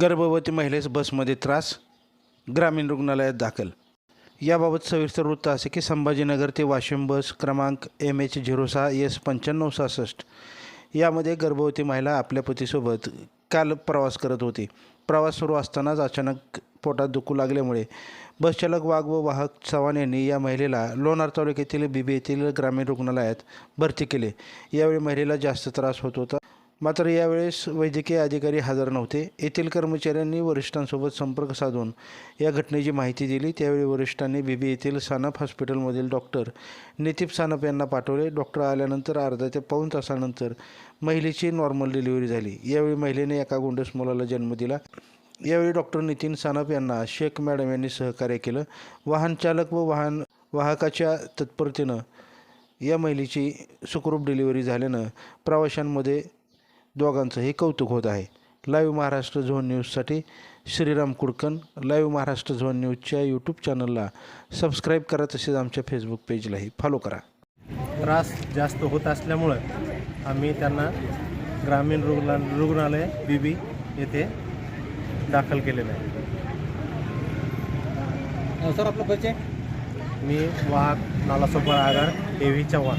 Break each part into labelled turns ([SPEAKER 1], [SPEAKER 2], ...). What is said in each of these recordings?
[SPEAKER 1] गर्भवती महिलेस बसमध्ये त्रास ग्रामीण रुग्णालयात दाखल. याबाबत सविस्तर वृत्त असे की संभाजीनगर ते वाशिम बस क्रमांक एम एच झिरो सहा एस पंच्याण्णव सहासष्ट. यामध्ये गर्भवती महिला आपल्या पतीसोबत काल प्रवास करत होती. प्रवास सुरू असतानाच अचानक पोटात दुखू लागल्यामुळे बसचालक वाघ व वाहक चव्हाण यांनी या महिलेला लोणार तालुक्यातील बीबी येथील ग्रामीण रुग्णालयात भरती केले. यावेळी महिलेला जास्त त्रास होत होता. मात्र यावेळेस वैद्यकीय अधिकारी हजर नव्हते. येथील कर्मचाऱ्यांनी वरिष्ठांसोबत संपर्क साधून या घटनेची माहिती दिली. त्यावेळी वरिष्ठांनी बीबी येथील सानप हॉस्पिटलमधील डॉक्टर नितीप सानप यांना पाठवले. डॉक्टर आल्यानंतर अर्धा ते पाऊण तासानंतर महिलेची नॉर्मल डिलिव्हरी झाली. यावेळी महिलेने एका गोंडस मुलाला जन्म दिला. यावेळी डॉक्टर नितीन सानप यांना शेख मॅडम यांनी सहकार्य केलं. वाहन चालक व वाहन वाहकाच्या तत्परतेनं या महिलेची सुखरूप डिलिव्हरी झाल्यानं प्रवाशांमध्ये दोघांचंही कौतुक होत आहे. लाईव्ह महाराष्ट्र झोन न्यूजसाठी श्रीराम कुडकन. लाईव्ह महाराष्ट्र झोन न्यूजच्या यूट्यूब चॅनलला सबस्क्राईब करा तसेच आमच्या फेसबुक पेजलाही फॉलो करा.
[SPEAKER 2] त्रास जास्त होत असल्यामुळं आम्ही त्यांना ग्रामीण रुग्णा रुग्णालय बीबी येथे दाखल केलेलं आहे.
[SPEAKER 3] सर आपला परिचय?
[SPEAKER 2] मी वाहक नालासोपार आगार ए व्ही चव्हाण.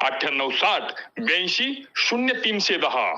[SPEAKER 4] अठ्ठ्याण्णव साठ ब्याऐंशी शून्य तीनशे दहा.